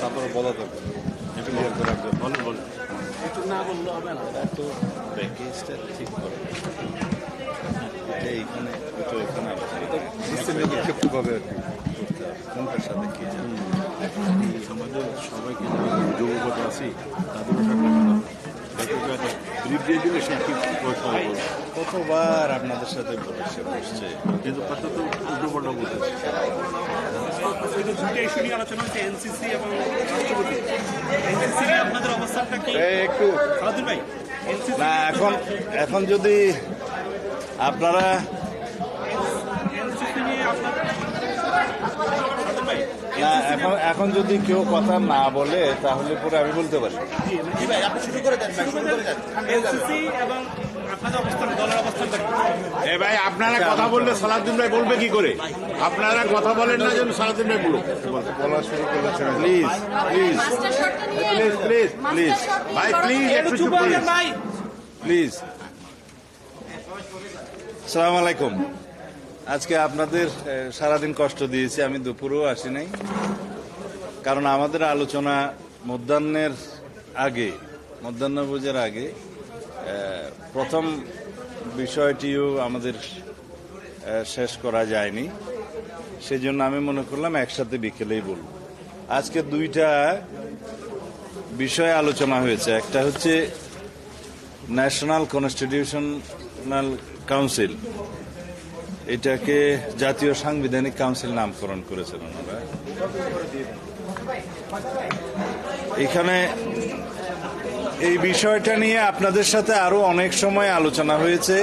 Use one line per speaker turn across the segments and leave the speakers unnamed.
তারপরে বলা দরকার ক্লিয়ার করে একজন বলেন বলেন এটা তো প্যাকেজটা ঠিক করে আর কি কোনটার সাথে কি
আমাদের সবাইকে আছি তাদেরও একটা একটা ব্রিফ দিয়ে দিলে সে
কতবার আপনাদের সাথে বলেছে বসছে
কিন্তু কথা তো উল্টো পাল্টা বলতেছে
একটু। না এখন এখন যদি আপনারা
এনসিসি নিয়ে আপনার সাদুর ভাই
না এখন এখন যদি কেউ কথা না বলে তাহলে পরে আমি বলতে পারি।
এ ভাই আপনারা কথা বললে সালাউদ্দিন ভাই বলবে কি করে? আপনারা কথা বলেন না যেন সালাউদ্দিন ভাই বলুক।
বলা শুরু করলে please please please please please.
ভাই প্লিজ একটু চুপ প্লিজ
প্লিজ। সালাম আলাইকুম। আজকে আপনাদের সারাদিন কষ্ট দিয়েছি। আমি দুপুরেও আসি নাই। কারণ আমাদের আলোচনা মধ্যাহ্নের আগে মধ্যাহ্নভোজের আগে এ, প্রথম বিষয়টিও আমাদের শেষ করা যায়নি। সেই জন্য আমি মনে করলাম একসাথে বিকেলেই বলব। আজকে দুইটা বিষয়ে আলোচনা হয়েছে। একটা হচ্ছে ন্যাশনাল কনস্টিটিউশনাল কাউন্সিল এটাকে জাতীয় সাংবিধানিক কাউন্সিল নামকরণ করেছেন ওনারা। এখানে এই বিষয়টা নিয়ে আপনাদের সাথে আরও অনেক সময় আলোচনা হয়েছে।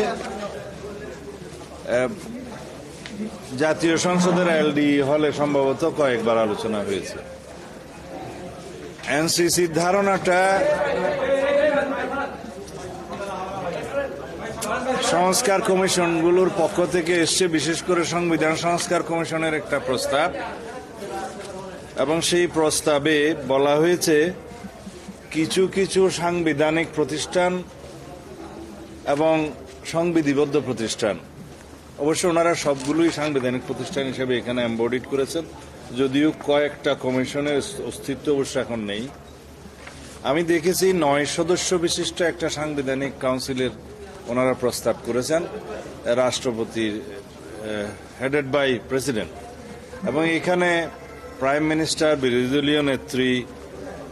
জাতীয় সংসদের এলডি হলে সম্ভবত কয়েকবার আলোচনা হয়েছে। এনসিসির ধারণাটা সংস্কার কমিশনগুলোর পক্ষ থেকে এসছে, বিশেষ করে সংবিধান সংস্কার কমিশনের একটা প্রস্তাব। এবং সেই প্রস্তাবে বলা হয়েছে কিছু কিছু সাংবিধানিক প্রতিষ্ঠান এবং সংবিধিবদ্ধ প্রতিষ্ঠান। অবশ্য ওনারা সবগুলোই সাংবিধানিক প্রতিষ্ঠান হিসেবে এখানে এম্বডিড করেছেন। যদিও কয়েকটা কমিশনের অস্তিত্ব অবশ্য এখন নেই। আমি দেখেছি নয় সদস্য বিশিষ্ট একটা সাংবিধানিক কাউন্সিলের ওনারা প্রস্তাব করেছেন, রাষ্ট্রপতির হেডেড বাই প্রেসিডেন্ট এবং এখানে প্রাইম মিনিস্টার বিরোধী দলীয় নেত্রী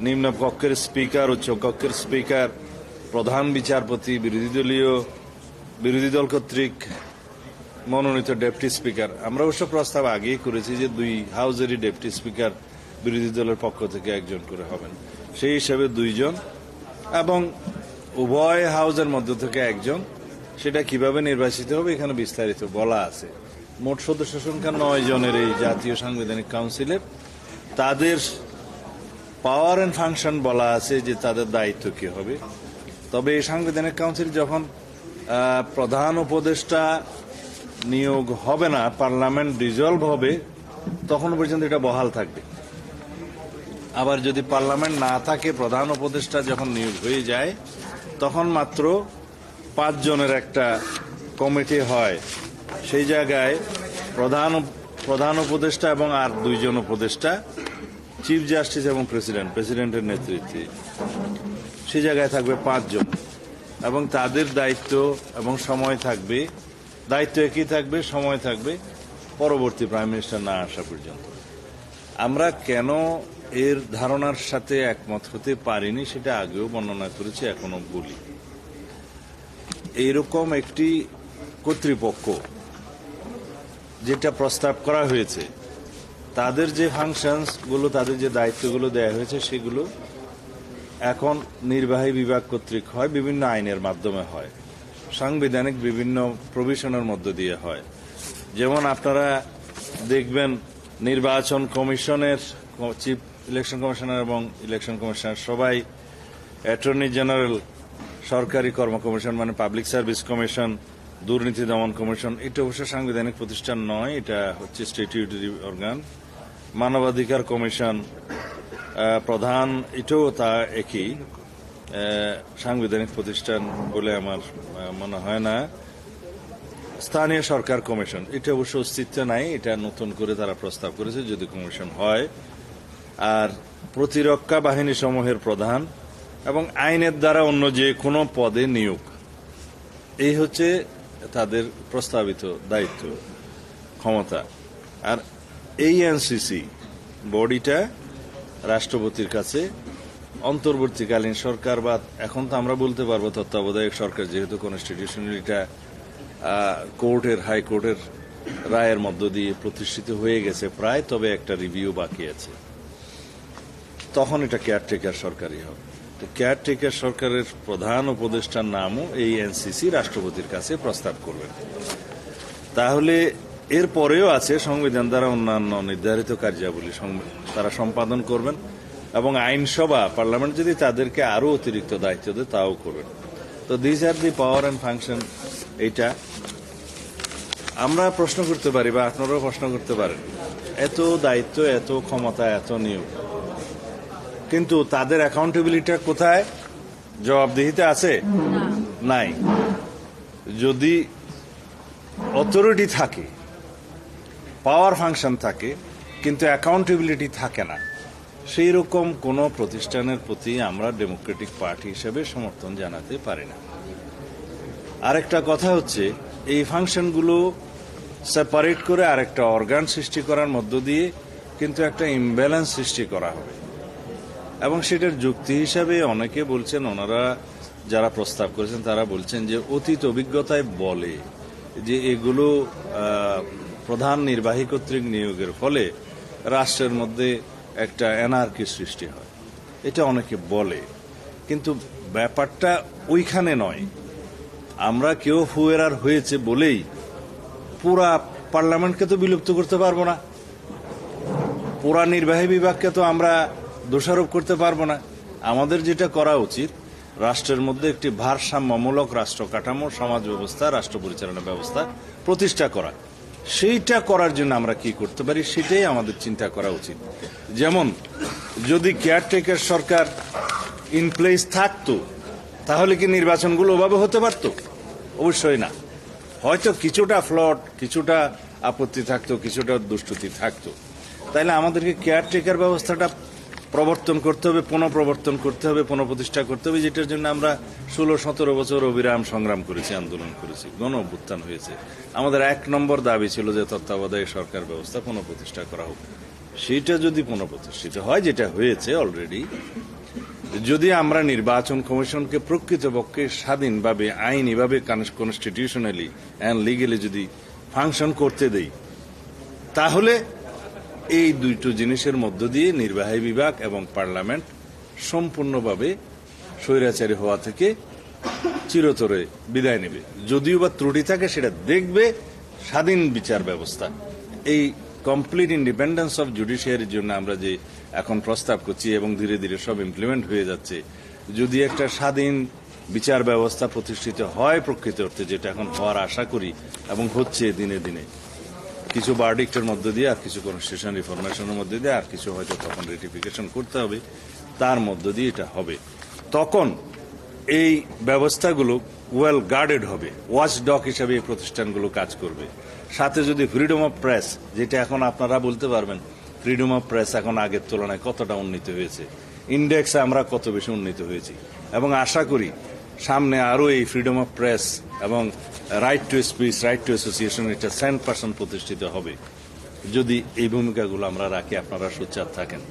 নিম্ন কক্ষের স্পিকার উচ্চ কক্ষের স্পিকার প্রধান বিচারপতি, বিরোধী দলীয়, বিরোধী দল কর্তৃক মনোনীত ডেপুটি স্পিকার আমরা অবশ্য প্রস্তাব আগেই করেছি যে দুই হাউজেরই ডেপুটি স্পিকার বিরোধী দলের পক্ষ থেকে একজন করে হবেন। সেই হিসেবে দুইজন এবং উভয় হাউজের মধ্য থেকে একজন। সেটা কীভাবে নির্বাচিত হবে এখানে বিস্তারিত বলা আছে। মোট সদস্য সংখ্যা নয় জনের এই জাতীয় সাংবিধানিক কাউন্সিলের তাদের পাওয়ার অ্যান্ড ফাংশন বলা আছে যে তাদের দায়িত্ব কি হবে। তবে এই সাংবিধানিক কাউন্সিল যখন প্রধান উপদেষ্টা নিয়োগ হবে না পার্লামেন্ট ডিজলভ হবে, তখন পর্যন্ত এটা বহাল থাকবে। আবার যদি পার্লামেন্ট না থাকে, প্রধান উপদেষ্টা যখন নিয়োগ হয়ে যায়, তখন মাত্র পাঁচ জনের একটা কমিটি হয়। সেই জায়গায় প্রধান প্রধান উপদেষ্টা এবং আর দুইজন উপদেষ্টা চিফ জাস্টিস এবং প্রেসিডেন্ট প্রেসিডেন্টের নেতৃত্বে। সে জায়গায় থাকবে পাঁচজন। এবং তাদের দায়িত্ব এবং সময় থাকবে, দায়িত্ব একই থাকবে, সময় থাকবে, পরবর্তী প্রাইম মিনিস্টার না আসা পর্যন্ত। আমরা কেন এর ধারণার সাথে একমত হতে পারিনি সেটা আগেও বর্ণনা করেছি এখনও বলি। এইরকম একটি কর্তৃপক্ষ যেটা প্রস্তাব করা হয়েছে তাদের যে ফাংশনসগুলো, তাদের যে দায়িত্বগুলো দেওয়া হয়েছে, সেগুলো এখন নির্বাহী বিভাগ কর্তৃক হয়, বিভিন্ন আইনের মাধ্যমে হয়। সাংবিধানিক বিভিন্ন প্রভিশনের মধ্য দিয়ে হয়। যেমন আপনারা দেখবেন, নির্বাচন কমিশনের চিফ ইলেকশন কমিশনার এবং ইলেকশন কমিশনার সবাই অ্যাটর্নি জেনারেল সরকারি কর্ম কমিশন মানে পাবলিক সার্ভিস কমিশন দুর্নীতি দমন কমিশন এটা অবশ্য সাংবিধানিক প্রতিষ্ঠান নয়, এটা হচ্ছে স্ট্যাটিউটারি অর্গান মানবাধিকার কমিশন প্রধান, এটাও তা একই। সাংবিধানিক প্রতিষ্ঠান বলে আমার মনে হয় না। স্থানীয় সরকার কমিশন, এটা অবশ্য অস্তিত্ব নাই, এটা নতুন করে তারা প্রস্তাব করেছে যদি কমিশন হয়। আর প্রতিরক্ষা বাহিনী সমূহের প্রধান এবং আইনের দ্বারা অন্য যে কোনো পদে নিয়োগ। এই হচ্ছে তাদের প্রস্তাবিত দায়িত্ব, ক্ষমতা। আর এই এনসিসি বডিটা রাষ্ট্রপতির কাছে অন্তর্বর্তীকালীন সরকার, বা এখন তো আমরা বলতে পারব তত্ত্বাবধায়ক সরকার, যেহেতু কনস্টিটিউশনাল এটা কোর্টের হাইকোর্টের রায়ের মধ্য দিয়ে প্রতিষ্ঠিত হয়ে গেছে প্রায়, তবে একটা রিভিউ বাকি আছে। তখন এটা কেয়ারটেকার সরকারই হবে তো কেয়ারটেকার সরকারের প্রধান উপদেষ্টার নামও এই এনসিসি রাষ্ট্রপতির কাছে প্রস্তাব করবেন। তাহলে এর পরেও আছে সংবিধান দ্বারা অন্যান্য নির্ধারিত কার্যাবলী তারা সম্পাদন করবেন এবং আইনসভা পার্লামেন্ট যদি তাদেরকে আরও অতিরিক্ত দায়িত্ব দেয় তাও করবেন। তো this are the power and function এইটা। আমরা প্রশ্ন করতে পারি বা আপনারাও প্রশ্ন করতে পারেন এত দায়িত্ব এত ক্ষমতা এত নিয়োগ। কিন্তু তাদের অ্যাকাউন্টেবিলিটি কোথায়? জবাবদিহিতে আছে? নাই। যদি অথরিটি থাকে পাওয়ার ফাংশন থাকে, কিন্তু অ্যাকাউন্টেবিলিটি থাকে না। সেই রকম কোনো প্রতিষ্ঠানের প্রতি আমরা ডেমোক্রেটিক পার্টি হিসেবে সমর্থন জানাতে পারি না। আরেকটা কথা হচ্ছে, এই ফাংশনগুলো সেপারেট করে আরেকটা অর্গান সৃষ্টি করার মধ্য দিয়ে কিন্তু একটা ইমব্যালেন্স সৃষ্টি করা হবে। এবং সেটার যুক্তি হিসাবে অনেকে বলছেন, ওনারা যারা প্রস্তাব করেছেন তারা বলছেন যে অতীত অভিজ্ঞতায় বলে যে এগুলো প্রধান নির্বাহী কর্তৃক নিয়োগের ফলে রাষ্ট্রের মধ্যে একটা এনার্কি সৃষ্টি হয়। এটা অনেকে বলে। কিন্তু ব্যাপারটা ওইখানে নয়। আমরা কেউ ফুয়েরার হয়েছে বলেই পুরা পার্লামেন্টকে তো বিলুপ্ত করতে পারব না। পুরা নির্বাহী বিভাগকে তো আমরা দোষারোপ করতে পারব না। আমাদের যেটা করা উচিত, রাষ্ট্রের মধ্যে একটি ভারসাম্যমূলক রাষ্ট্র কাঠামো, সমাজ ব্যবস্থা, রাষ্ট্র পরিচালনা ব্যবস্থা প্রতিষ্ঠা করা। সেইটা করার জন্য আমরা কি করতে পারি সেটাই আমাদের চিন্তা করা উচিত। যেমন, যদি কেয়ারটেকার সরকার ইন প্লেস থাকতো, তাহলে কি নির্বাচনগুলো ওভাবে হতে পারত? অবশ্যই না। হয়তো কিছুটা ফ্লট কিছুটা আপত্তি থাকতো, কিছুটা দুষ্টুতি থাকতো। তাইলে আমাদেরকে কেয়ারটেকার ব্যবস্থাটা প্রবর্তন করতে হবে, পুনঃপ্রবর্তন করতে হবে, পুনঃপ্রতিষ্ঠা করতে হবে, যেটার জন্য আমরা ষোলো, সতেরো বছর অবিরাম সংগ্রাম করেছি, আন্দোলন করেছি, গণ অভ্যুত্থান হয়েছে। আমাদের এক নম্বর দাবি ছিল যে তত্ত্বাবধায়ক সরকার ব্যবস্থা পুনঃপ্রতিষ্ঠা করা হোক। সেইটা যদি পুনঃপ্রতিষ্ঠিত হয়, যেটা হয়েছে অলরেডি যদি আমরা নির্বাচন কমিশনকে প্রকৃতপক্ষে স্বাধীনভাবে, আইনিভাবে কনস্টিটিউশনালি অ্যান্ড লিগেলি যদি ফাংশন করতে দেই, তাহলে এই দুইটো জিনিসের মধ্য দিয়ে নির্বাহী বিভাগ এবং পার্লামেন্ট সম্পূর্ণভাবে স্বৈরাচারী হওয়া থেকে চিরতরে বিদায় নেবে। যদিও বা ত্রুটি থাকে, সেটা দেখবে স্বাধীন বিচার ব্যবস্থা। এই কমপ্লিট ইন্ডিপেন্ডেন্স অফ জুডিশিয়ারির জন্য আমরা যে এখন প্রস্তাব করছি এবং ধীরে ধীরে সব ইমপ্লিমেন্ট হয়ে যাচ্ছে, যদি একটা স্বাধীন বিচার ব্যবস্থা প্রতিষ্ঠিত হয় প্রকৃত অর্থে যেটা এখন হওয়ার আশা করি এবং হচ্ছে দিনে দিনে। কিছু বার্ডিক্টের মধ্যে দিয়ে আর কিছু কনস্টিটিউশন রিফরমেশনের মধ্যে দিয়ে আর কিছু হয়তো তখন রেটিফিকেশন করতে হবে, তার মধ্য দিয়ে এটা হবে। তখন এই ব্যবস্থাগুলো ওয়েল গার্ডেড হবে ওয়াচ ডক হিসাবে এই প্রতিষ্ঠানগুলো কাজ করবে। সাথে যদি ফ্রিডম অফ প্রেস যেটা এখন আপনারা বলতে পারবেন ফ্রিডম অফ প্রেস এখন আগের তুলনায় কতটা উন্নীত হয়েছে ইন্ডেক্সে আমরা কত বেশি উন্নীত হয়েছি। এবং আশা করি সামনে আরও এই ফ্রিডম অফ প্রেস এবং right to speech right to association এটা সেন্ট পার্সন প্রতিষ্ঠিত হবে। যদি এই ভূমিকাগুলো আমরা রাখি, আপনারা সোচ্চার থাকেন।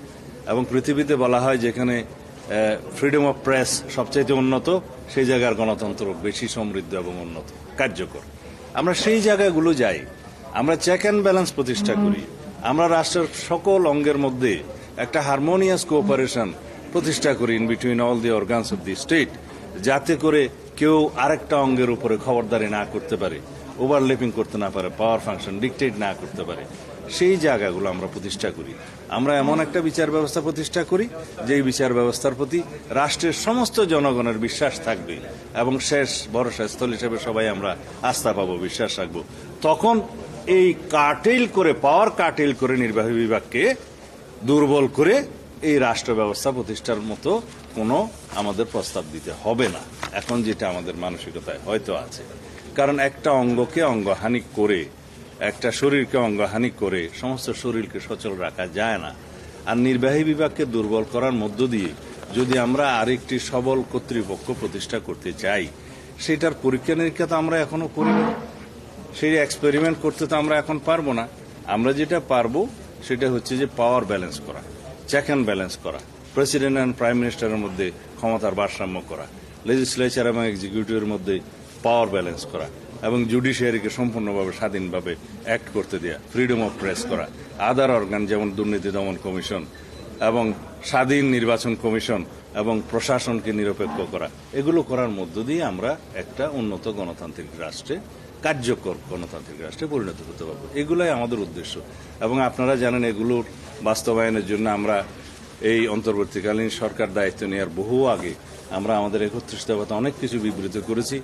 এবং পৃথিবীতে বলা হয় যেখানে ফ্রিডম অফ প্রেস সবচাইতে উন্নত, সেই জায়গার গণতন্ত্র বেশি সমৃদ্ধ এবং উন্নত, কার্যকর। আমরা সেই জায়গাগুলো যাই, আমরা চেক অ্যান্ড ব্যালেন্স প্রতিষ্ঠা করি, আমরা রাষ্ট্রের সকল অঙ্গের মধ্যে একটা হারমোনিয়াস কোঅপারেশন প্রতিষ্ঠা করি in between all the organs of the state যাতে করে কেউ আরেকটা অঙ্গের উপরে খবরদারি না করতে পারে ওভারলেপিং করতে না পারে পাওয়ার ফাংশন ডিকটেট না করতে পারে, সেই জায়গাগুলো আমরা প্রতিষ্ঠা করি। আমরা এমন একটা বিচার ব্যবস্থা প্রতিষ্ঠা করি, যেই বিচার ব্যবস্থার প্রতি রাষ্ট্রের সমস্ত জনগণের বিশ্বাস থাকবে এবং শেষ ভরসা স্থল হিসেবে সবাই আমরা আস্থা পাবো, বিশ্বাস রাখব। তখন এই কাটেল করে পাওয়ার কাটেল করে নির্বাহী বিভাগকে দুর্বল করে এই রাষ্ট্র ব্যবস্থা প্রতিষ্ঠার মতো কোনো আমাদের প্রস্তাব দিতে হবে না। এখন যেটা আমাদের মানসিকতায় হয়তো আছে। কারণ একটা অঙ্গকে অঙ্গহানি করে, একটা শরীরকে অঙ্গহানি করে সমস্ত শরীরকে সচল রাখা যায় না। আর নির্বাহী বিভাগকে দুর্বল করার মধ্য দিয়ে যদি আমরা আরেকটি সবল কর্তৃপক্ষ প্রতিষ্ঠা করতে চাই, সেটার পরীক্ষা নিরীক্ষা তো আমরা এখনও করিনি সেই এক্সপেরিমেন্ট করতে তো আমরা এখন পারব না। আমরা যেটা পারব সেটা হচ্ছে যে পাওয়ার ব্যালেন্স করা। চেক অ্যান্ড ব্যালেন্স করা। প্রেসিডেন্ট অ্যান্ড প্রাইম মিনিস্টারের মধ্যে ক্ষমতার ভারসাম্য করা। লেজিসলেচার এবং এক্সিকিউটিভের মধ্যে পাওয়ার ব্যালেন্স করা এবং জুডিশিয়ারিকে সম্পূর্ণভাবে স্বাধীনভাবে অ্যাক্ট করতে দেওয়া ফ্রিডম অফ প্রেস করা। আদার অর্গান যেমন দুর্নীতি দমন কমিশন এবং স্বাধীন নির্বাচন কমিশন এবং প্রশাসনকে নিরপেক্ষ করা। এগুলো করার মধ্য দিয়ে আমরা একটা উন্নত গণতান্ত্রিক রাষ্ট্রে, কার্যকর গণতান্ত্রিক রাষ্ট্রে পরিণত হতে পারব। এগুলোই আমাদের উদ্দেশ্য। এবং আপনারা জানেন এগুলোর বাস্তবায়নের জন্য আমরা এই অন্তর্বর্তীকালীন সরকার দায়িত্ব নেওয়ার বহু আগে আমরা আমাদের একত্রিশ দফাতে অনেক কিছু বিবৃত করেছি।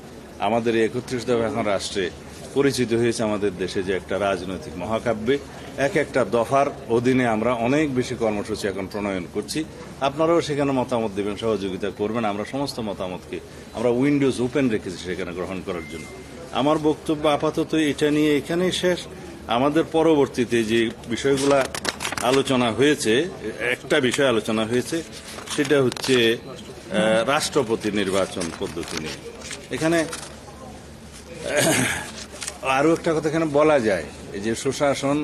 আমাদের এই একত্রিশ দফা এখন রাষ্ট্রে পরিচিত হয়েছে আমাদের দেশে যে একটা রাজনৈতিক মহাকাব্যে। এক একটা দফার অধীনে আমরা অনেক বেশি কর্মসূচি এখন প্রণয়ন করছি। আপনারাও সেখানে মতামত দেবেন, সহযোগিতা করবেন। আমরা সমস্ত মতামতকে আমরা উইন্ডোজ ওপেন রেখেছি সেখানে গ্রহণ করার জন্য। আমার বক্তব্য আপাতত এটা নিয়ে এখানেই শেষ। আমাদের পরবর্তীতে যে বিষয়গুলা আলোচনা হয়েছে, একটা বিষয় আলোচনা হয়েছে, সেটা হচ্ছে রাষ্ট্রপতি নির্বাচন পদ্ধতি নিয়ে। এখানে আরও একটা কথা এখানে বলা যায়, এই যে সুশাসন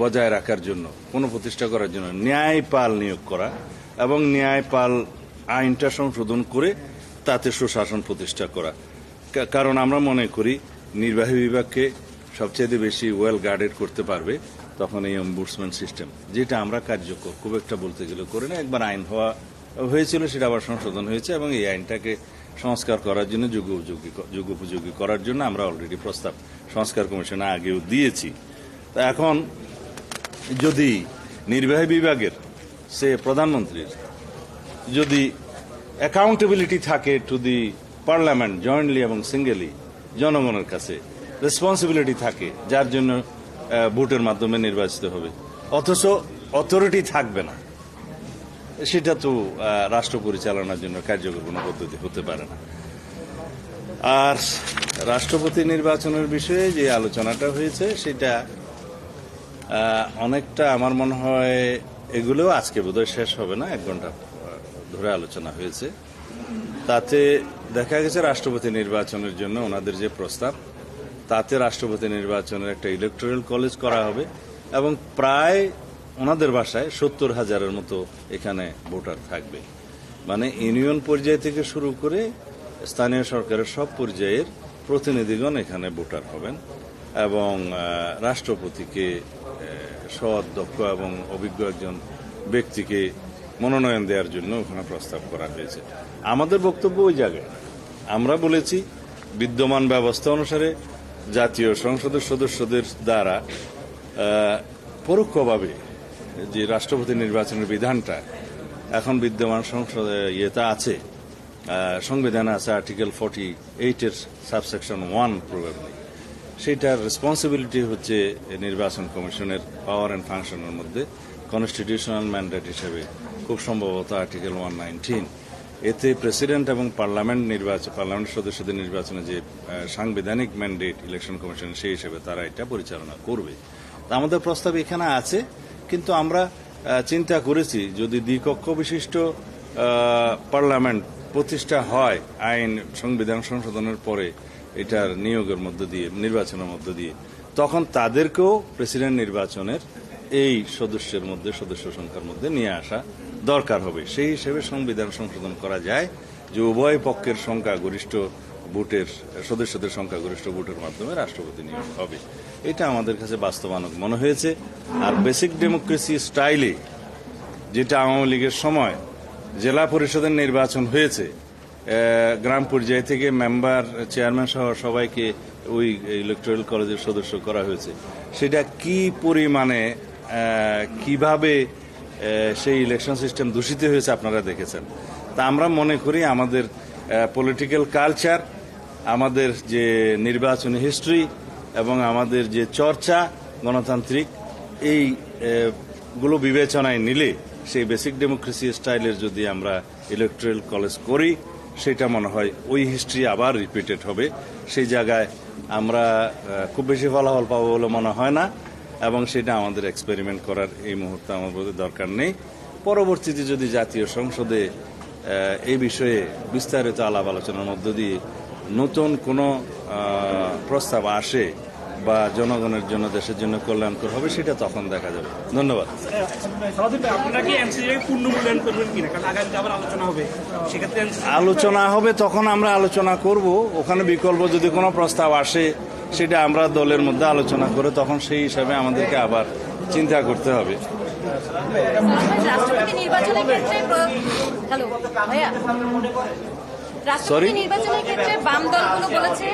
বজায় রাখার জন্য, কোনো প্রতিষ্ঠা করার জন্য, ন্যায়পাল নিয়োগ করা এবং ন্যায়পাল আইনটা সংশোধন করে তাতে সুশাসন প্রতিষ্ঠা করা। কারণ আমরা মনে করি, নির্বাহী বিভাগকে সবচেয়ে বেশি ওয়েল গার্ডেড করতে পারবে। তখন এই অম্বুডসম্যান সিস্টেম যেটা আমরা কার্যকর, খুব একটা বলতে গেলে করে না, একবার আইন হওয়া হয়েছিল, সেটা আবার সংশোধন হয়েছে এবং এই আইনটাকে সংস্কার করার জন্য যোগ্য উপযোগী করার জন্য আমরা অলরেডি প্রস্তাব সংস্কার কমিশনে আগেও দিয়েছি। তা এখন যদি নির্বাহী বিভাগের, সে প্রধানমন্ত্রীর, যদি অ্যাকাউন্টেবিলিটি থাকে টু দি পার্লামেন্ট জয়েন্টলি এবং সিঙ্গেলি জনগণের কাছে রেসপন্সিবিলিটি থাকে, যার জন্য ভোটের মাধ্যমে নির্বাচিত হবে। অথচ অথরিটি থাকবে না। সেটা তো রাষ্ট্র পরিচালনার জন্য কার্যকর কোনো পদ্ধতি হতে পারে না। আর রাষ্ট্রপতি নির্বাচনের বিষয়ে যে আলোচনাটা হয়েছে, সেটা অনেকটা আমার মনে হয় এগুলোও আজকে বোধহয় শেষ হবে না, এক ঘণ্টা ধরে আলোচনা হয়েছে। তাতে দেখা গেছে রাষ্ট্রপতি নির্বাচনের জন্য ওনাদের যে প্রস্তাব তাতে রাষ্ট্রপতি নির্বাচনের একটা ইলেকটোরাল কলেজ করা হবে এবং প্রায় ওনাদের বাসায় সত্তর হাজারের মতো এখানে ভোটার থাকবে। মানে ইউনিয়ন পর্যায় থেকে শুরু করে স্থানীয় সরকারের সব পর্যায়ের প্রতিনিধিগণ এখানে ভোটার হবেন এবং রাষ্ট্রপতিকে সৎ দক্ষ এবং অভিজ্ঞ একজন ব্যক্তিকে মনোনয়ন দেওয়ার জন্য ওখানে প্রস্তাব করা হয়েছে। আমাদের বক্তব্য ওই জায়গায়। আমরা বলেছি, বিদ্যমান ব্যবস্থা অনুসারে জাতীয় সংসদের সদস্যদের দ্বারা পরোক্ষভাবে যে রাষ্ট্রপতি নির্বাচনের বিধানটা এখন বিদ্যমান সংসদ ইয়েতে আছে সংবিধানে আছে আর্টিকেল ফর্টি এইটের সাবসেকশন ওয়ান প্রবাবলি সেটার রেসপন্সিবিলিটি হচ্ছে নির্বাচন কমিশনের পাওয়ার অ্যান্ড ফাংশনের মধ্যে কনস্টিটিউশনাল ম্যান্ডেট হিসেবে খুব সম্ভবত আর্টিকেল ওয়ান নাইনটিন এতে প্রেসিডেন্ট এবং পার্লামেন্ট নির্বাচন পার্লামেন্ট সদস্যদের নির্বাচনে যে সাংবিধানিক ম্যান্ডেট ইলেকশন কমিশন সেই হিসেবে তারা এটা পরিচালনা করবে। তা আমাদের প্রস্তাব এখানে আছে, কিন্তু আমরা চিন্তা করেছি যদি দ্বিকক্ষ বিশিষ্ট পার্লামেন্ট প্রতিষ্ঠা হয়, আইন সংবিধান সংশোধনের পরে এটার নিয়োগের মধ্য দিয়ে, নির্বাচনের মধ্য দিয়ে, তখন তাদেরকেও প্রেসিডেন্ট নির্বাচনের এই সদস্যের মধ্যে, সদস্য সংখ্যার মধ্যে নিয়ে আসা দরকার হবে। সেই হিসেবে সংবিধান সংশোধন করা যায় যে উভয় পক্ষের সংখ্যা গরিষ্ঠ ভোটের, সদস্যদের সংখ্যাগরিষ্ঠ ভোটের মাধ্যমে রাষ্ট্রপতি নিয়োগ হবে। এটা আমাদের কাছে বাস্তবায়নক মনে হয়েছে। আর বেসিক ডেমোক্রেসি স্টাইলে যেটা আওয়ামী লীগের সময় জেলা পরিষদের নির্বাচন হয়েছে গ্রাম পর্যায় থেকে মেম্বার, চেয়ারম্যান সহ সবাইকে ওই ইলেকট্রাল কলেজের সদস্য করা হয়েছে। সেটা কি পরিমাণে কীভাবে সেই ইলেকশন সিস্টেম দূষিত হয়েছে আপনারা দেখেছেন। তা আমরা মনে করি আমাদের পলিটিক্যাল কালচার আমাদের যে নির্বাচনী হিস্ট্রি এবং আমাদের যে চর্চা গণতান্ত্রিক, এই গুলো বিবেচনায় নিলে সেই বেসিক ডেমোক্রেসি স্টাইলের যদি আমরা ইলেকট্রাল কলেজ করি, সেটা মনে হয় ওই হিস্ট্রি আবার রিপিটেড হবে। সেই জায়গায় আমরা খুব বেশি ফলাফল পাবো বলে মনে হয় না। এবং সেটা আমাদের এক্সপেরিমেন্ট করার এই মুহূর্তে আমার আমাদের দরকার নেই। পরবর্তীতে যদি জাতীয় সংসদে এই বিষয়ে বিস্তারিত আলাপ আলোচনার মধ্য দিয়ে নতুন কোনো প্রস্তাব আসে বা জনগণের জন্য দেশের জন্য কল্যাণকর হবে সেটা তখন দেখা যাবে। ধন্যবাদ।
আলোচনা হবে
তখন আমরা আলোচনা করব। ওখানে বিকল্প যদি কোনো প্রস্তাব আসে সেটা আমরা দলের মধ্যে আলোচনা করে তখন সেই হিসাবে আমাদেরকে আবার চিন্তা করতে হবে।
রাষ্ট্রপতি নির্বাচনের ক্ষেত্রে প্র- হ্যালো ভাইয়া।
Sorry?
রাষ্ট্রপতি নির্বাচনের ক্ষেত্রে বাম দলগুলো বলেছে?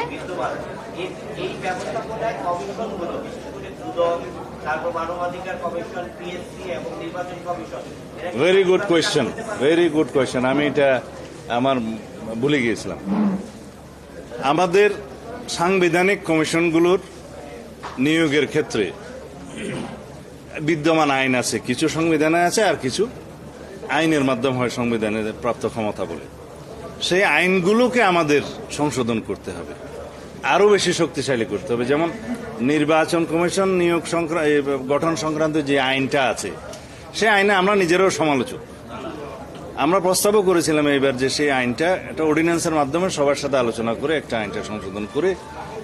এই ব্যবস্থাপনায় কমিশনগুলো বিশেষ করে দুদক তারপর মানবাধিকার কমিশন পিএসসি এবং নির্বাচন commission
very good question very good question আমি এটা আমার ভুলে গিয়েছিলাম। আমাদের সাংবিধানিক কমিশনগুলোর নিয়োগের ক্ষেত্রে বিদ্যমান আইন আছে কিছু সংবিধানে আছে আর কিছু আইনের মাধ্যম হয় সংবিধানের প্রাপ্ত ক্ষমতা বলে। সেই আইনগুলোকে আমাদের সংশোধন করতে হবে। আরও বেশি শক্তিশালী করতে হবে। যেমন নির্বাচন কমিশন নিয়োগ সংক্রা- এ, গঠন সংক্রান্ত যে আইনটা আছে সেই আইনে আমরা নিজেরাও সমালোচক। আমরা প্রস্তাবও করেছিলাম এইবার যে সেই আইনটা একটা অর্ডিন্যান্সের মাধ্যমে সবার সাথে আলোচনা করে একটা আইনটা সংশোধন করে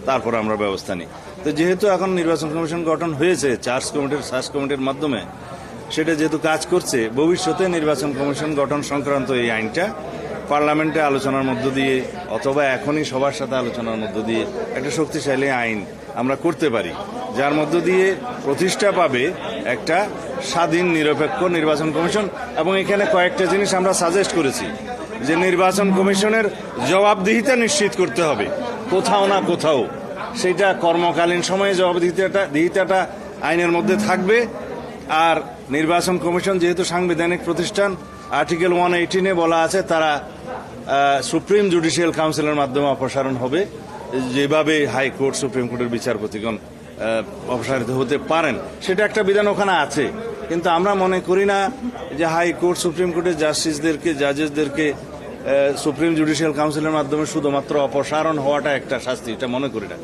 তারপর আমরা ব্যবস্থা নিই। তো যেহেতু এখন নির্বাচন কমিশন গঠন হয়েছে, চার্জ কমিটির, সার্চ কমিটির মাধ্যমে, সেটা যেহেতু কাজ করছে, ভবিষ্যতে নির্বাচন কমিশন গঠন সংক্রান্ত এই আইনটা পার্লামেন্টে আলোচনার মধ্য দিয়ে অথবা এখনই সবার সাথে আলোচনার মধ্য দিয়ে একটা শক্তিশালী আইন আমরা করতে পারি, যার মধ্য দিয়ে প্রতিষ্ঠা পাবে একটা স্বাধীন নিরপেক্ষ নির্বাচন কমিশন। এবং এখানে কয়েকটা জিনিস আমরা সাজেস্ট করেছি, যে নির্বাচন কমিশনের জবাবদিহিতা নিশ্চিত করতে হবে, কোথাও না কোথাও। সেটা কর্মকালীন সময়ে জবাবদিহিতাটা, দিহিতাটা আইনের মধ্যে থাকবে। আর নির্বাচন কমিশন যেহেতু সাংবিধানিক প্রতিষ্ঠান, আর্টিকেল ওয়ান এইটিনে বলা আছে, তারা সুপ্রিম জুডিশিয়াল কাউন্সিলের মাধ্যমে অপসারণ হবে। যেভাবে হাইকোর্ট সুপ্রিম কোর্টের বিচারপতিগণ অপসারিত হতে পারেন, সেটা একটা বিধান ওখানে আছে। কিন্তু আমরা মনে করি না যে হাইকোর্ট সুপ্রিম কোর্টের জাস্টিসদেরকে জাজেসদেরকে সুপ্রিম জুডিশিয়াল কাউন্সিলের মাধ্যমে শুধুমাত্র অপসারণ হওয়াটা একটা শাস্তি, এটা মনে করি না।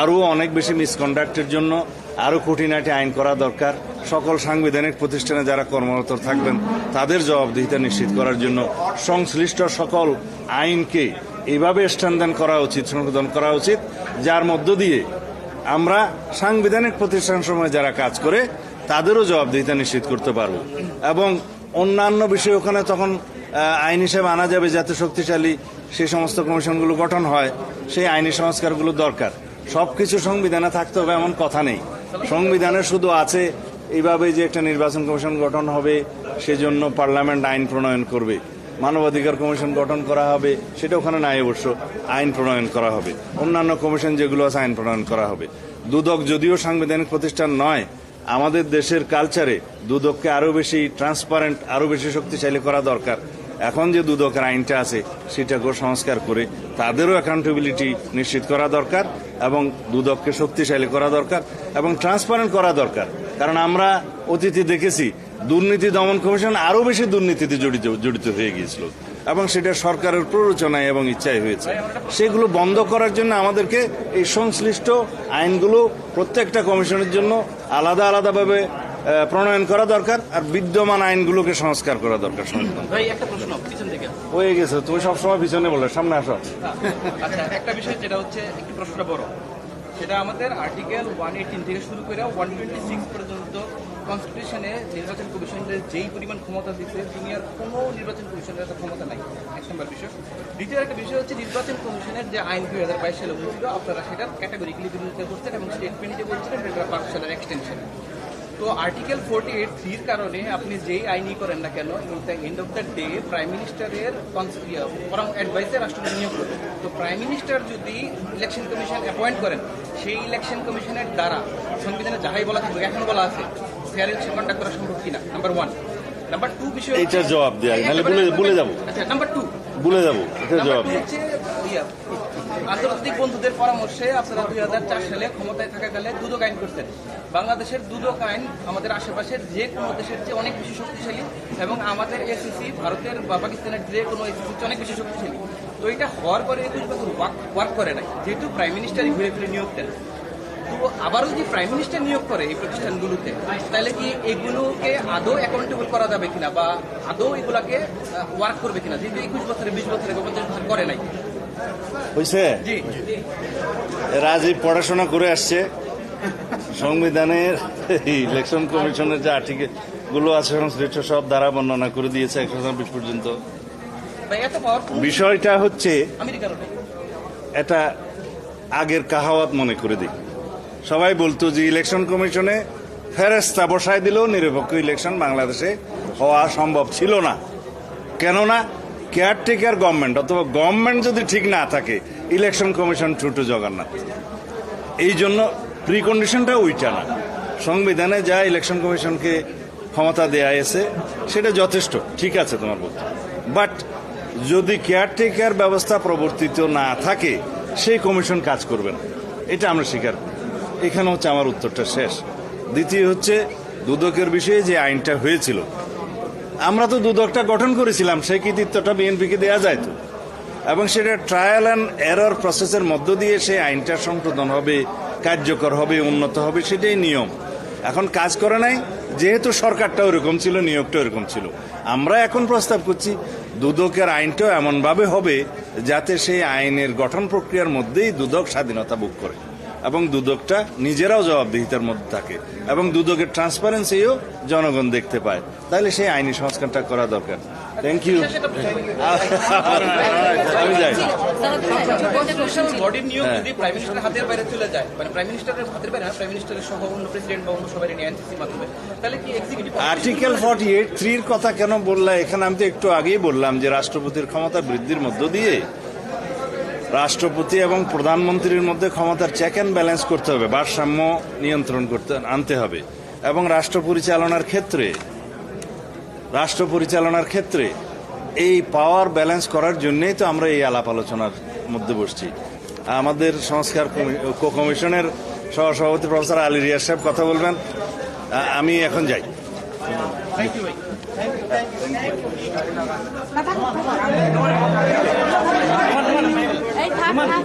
আরও অনেক বেশি মিসকন্ডাক্টের জন্য আরও খুঁটিনাটি আইন করা দরকার। সকল সাংবিধানিক প্রতিষ্ঠানে যারা কর্মরত থাকবেন, তাদের জবাবদিহিতা নিশ্চিত করার জন্য সংশ্লিষ্ট সকল আইনকে এইভাবে স্ট্যান্ডার্ড করা উচিত, সংশোধন করা উচিত, যার মধ্য দিয়ে আমরা সাংবিধানিক প্রতিষ্ঠান সময় যারা কাজ করে, তাদেরও জবাবদিহিতা নিশ্চিত করতে পারব। এবং অন্যান্য বিষয় ওখানে তখন আইন হিসেবে আনা যাবে যাতে শক্তিশালী সেই সমস্ত কমিশনগুলো গঠন হয়, সেই আইনি সংস্কারগুলো দরকার। সবকিছু সংবিধানে থাকতে হবে এমন কথা নেই। সংবিধানে শুধু আছে এইভাবে যে একটা নির্বাচন কমিশন গঠন হবে, সেজন্য পার্লামেন্ট আইন প্রণয়ন করবে। মানবাধিকার কমিশন গঠন করা হবে, সেটা ওখানে নাই অবশ্য, আইন প্রণয়ন করা হবে। অন্যান্য কমিশন যেগুলো আছে, আইন প্রণয়ন করা হবে। দুদক যদিও সাংবিধানিক প্রতিষ্ঠান নয়, আমাদের দেশের কালচারে দুদককে আরও বেশি ট্রান্সপারেন্ট আরও বেশি শক্তিশালী করা দরকার। এখন যে দুদকের আইনটা আছে, সেটাকেও সংস্কার করে তাদেরও অ্যাকাউন্টেবিলিটি নিশ্চিত করা দরকার এবং দুদককে শক্তিশালী করা দরকার এবং ট্রান্সপারেন্ট করা দরকার। কারণ আমরা অতীতে দেখেছি, দুর্নীতি দমন কমিশন আরও বেশি দুর্নীতিতে জড়িত জড়িত হয়ে গিয়েছিল এবং সেটা সরকারের প্ররোচনায় এবং ইচ্ছায় হয়েছে। সেগুলো বন্ধ করার জন্য আমাদেরকে এই সংশ্লিষ্ট আইনগুলো প্রত্যেকটা কমিশনের জন্য আলাদা, আলাদাভাবে প্রণয়ন করা দরকার আর বিদ্যমান আইনগুলোকে সংস্কার করা দরকার
একটা প্রশ্ন
হয়ে গেছে তুমি সবসময় পিছনে বলে সামনে আসো।
আচ্ছা একটা বিষয় যেটা হচ্ছে একটু প্রশ্নটা বড়। সেটা আমাদের আর্টিকেল ওয়ান এইটিন থেকে শুরু করে ওয়ান টোয়েন্টি সিক্স পর্যন্ত কনস্টিটিউশনে নির্বাচন কমিশনের যেই পরিমাণ ক্ষমতা দিচ্ছে দুনিয়ার কোনো নির্বাচন কমিশনের এত ক্ষমতা নাই। এক নম্বর বিষয়। দ্বিতীয় একটা বিষয় হচ্ছে নির্বাচন কমিশনের যে আইন দুই হাজার বাইশ সালে হয়েছিল আপনারা সেটার ক্যাটাগরিক্যালি বিরোধিতা করছেন এবং স্টেটমেন্টে বলছিলেন এটা পাঁচ সালের এক্সটেনশন তো আর্টিকেল ফোর্টি এইট থ্রির কারণে আপনি যেই আইনই করেন না কেন in the end of the day prime মিনিস্টারের বরং অ্যাডভাইসে রাষ্ট্রপতি নিয়োগ করবে তো প্রাইম মিনিস্টার যদি ইলেকশন কমিশন অ্যাপয়েন্ট করেন সেই ইলেকশন কমিশনের দ্বারা সংবিধানে যাহাই বলা থাকবে এখন বলা আছে ফেয়ার ইলেকশন কন্ডাক্ট করা সম্ভব কিনা নাম্বার ওয়ান নাম্বার টু বিষয়
এইটার জবাব দেয়া, নাহলে ভুলে- ভুলে যাব।
আচ্ছা নাম্বার টু
ভুলে যাব জবাব দিই।
হচ্ছে ইয়ে, ইতিহাস আন্তর্জাতিক বন্ধুদের পরামর্শে আপনারা দুই হাজার চার সালে ক্ষমতায় থাকাকালে দুদক আইন করতেন। বাংলাদেশের দুদক আইন আমাদের আশেপাশের যে কোনো দেশের চেয়ে অনেক বেশি শক্তিশালী এবং আমাদের এসিসি ভারতের বা পাকিস্তানের যে কোনো এসিসির চেয়ে অনেক বেশি শক্তিশালী। তো এটা হওয়ার পরে একুশ বছর ওয়ার্ক করে নাই। যেহেতু প্রাইম মিনিস্টারই ঘুরে ফিরে নিয়োগ দেন। তো আবারও যদি প্রাইম মিনিস্টার নিয়োগ করে এই প্রতিষ্ঠানগুলোতে, তাহলে কি এগুলোকে আদৌ অ্যাকাউন্টেবল করা যাবে কিনা বা আদৌ এগুলাকে ওয়ার্ক করবে কিনা? যেহেতু একুশ বছরে, বিশ বছরে পঞ্চাশ বছর করে নাই।
হয়েছে রাজীব পড়াশোনা করে আসছে। সংবিধানের ইলেকশন কমিশনের যে আর্টিকেলগুলো আছে সংশ্লিষ্ট সব ধারা বর্ণনা করে দিয়েছে একশো ছাব্বিশ পর্যন্ত। বিষয়টা হচ্ছে এটা আগের কাহাওয়াত মনে করে দিই। সবাই বলতো যে ইলেকশন কমিশনে ফেরেস্তা বসায় দিলেও নিরপেক্ষ ইলেকশন বাংলাদেশে হওয়া সম্ভব ছিল না। কেননা কেয়ারটেকার গভর্নমেন্ট অথবা গভর্নমেন্ট যদি ঠিক না থাকে ইলেকশন কমিশন ছোট জগন্নাথ। এই জন্য প্রিকন্ডিশনটা ওইটা না। সংবিধানে যা ইলেকশন কমিশনকে ক্ষমতা দেয়া আছে সেটা যথেষ্ট, ঠিক আছে তোমার বলতে। বাট যদি কেয়ারটেকার ব্যবস্থা প্রবর্তিত না থাকে, সেই কমিশন কাজ করবে না। এটা আমরা স্বীকার করি। এখানে হচ্ছে আমার উত্তরটা শেষ। দ্বিতীয় হচ্ছে, দুদকের বিষয়ে যে আইনটা হয়েছিল আমরা তো দুদকটা গঠন করেছিলাম, সেই কৃতিত্বটা বিএনপিকে দেওয়া যায় তো। এবং সেটা ট্রায়াল অ্যান্ড এরর প্রসেসের মধ্য দিয়ে সেই আইনটা সংশোধন হবে, কার্যকর হবে, উন্নত হবে, সেটাই নিয়ম। এখন কাজ করে নাই, যেহেতু সরকারটা ওরকম ছিল, নিয়োগটা ওরকম ছিল। আমরা এখন প্রস্তাব করছি, দুদকের আইনটাও এমনভাবে হবে যাতে সেই আইনের গঠন প্রক্রিয়ার মধ্যেই দুদক স্বাধীনতা ভোগ করে। এবং দুদকটা নিজেরাও জবাবদিহিতার মধ্যে থাকে এবং দুদকের ট্রান্সপারেন্সিও জনগণ দেখতে পায়। তাহলে সেই আইনি সংস্কারটা করা দরকার। থ্যাংক ইউ আমি যাই। আর্টিকেল ফর্টি এইট থ্রির কথা কেন বললা? এখানে আমি তো একটু আগেই বললাম যে রাষ্ট্রপতির ক্ষমতা বৃদ্ধির মধ্য দিয়ে রাষ্ট্রপতি এবং প্রধানমন্ত্রীর মধ্যে ক্ষমতার চেক অ্যান্ড ব্যালেন্স করতে হবে, ভারসাম্য নিয়ন্ত্রণ করতে, আনতে হবে। এবং রাষ্ট্র পরিচালনার ক্ষেত্রে, রাষ্ট্র পরিচালনার ক্ষেত্রে এই পাওয়ার ব্যালেন্স করার জন্যই তো আমরা এই আলাপ আলোচনার মধ্যে বসছি। আমাদের সংস্কার কো- কমিশনের সহসভাপতি প্রফেসর আলী রিয়াজ সাহেব কথা বলবেন। আমি এখন যাই।
এই থাক থাক